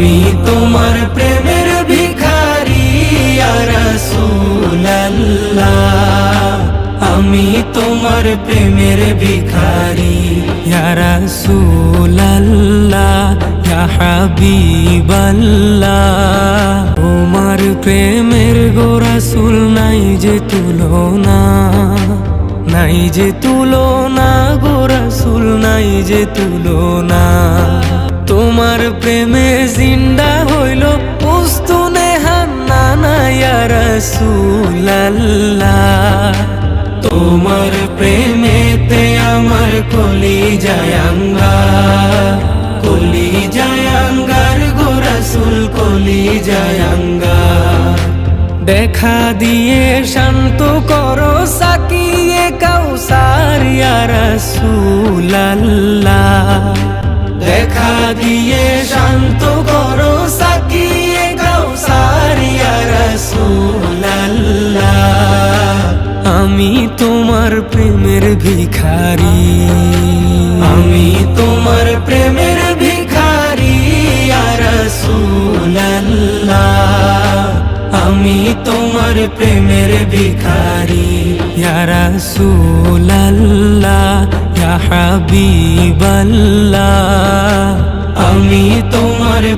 আমি তোমার প্রেমের ভিখারি রসুল্লাহ আমি তোমার প্রেমের ভিখারি রসুল্লাহ হাবিবাল্লাহ। তোমার প্রেমের গোরাসুল নাই যে তুলনা, নাই যে তুলনা গোরাসুল নাই যে তুলনা। তোমার প্রেমে জিন্দা হইল নাইয়া রসুল্লাহ তোমার প্রেমেতে আমার কলি জায়াঙ্গা কলি জায়াঙ্গার গোরাসুল কলি জায়াঙ্গা দেখা দিয়ে শান্ত করো সাকিয়ে কাউসার দেখা দিয়ে শান্ত করো, সাকিয়ে কাউসার রসুল্লাহ আমি তোমার প্রেমের ভিখারি। আমি তোমার প্রেমের ভিখারি রসুল্লাহ আমি তোমার প্রেমের ভিখারি রসুল্লাহ হাবিবাল্লাহ।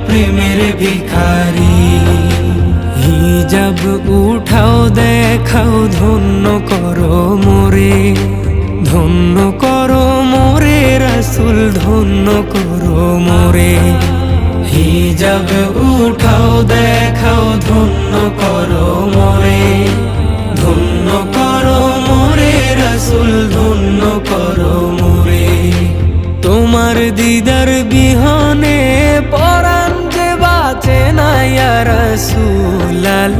প্রেমের ভিখারি হিজাব উঠাও দেখাও ধন্য করো মোরে ধন্য করো মোরে রসুল ধন্য করো মোরে হিজাব উঠাও দেখাও ধন্য করো মোরে ধন্য করো মোরে রসুল ধন্য করো মোরে তোমার দিদার বিহনে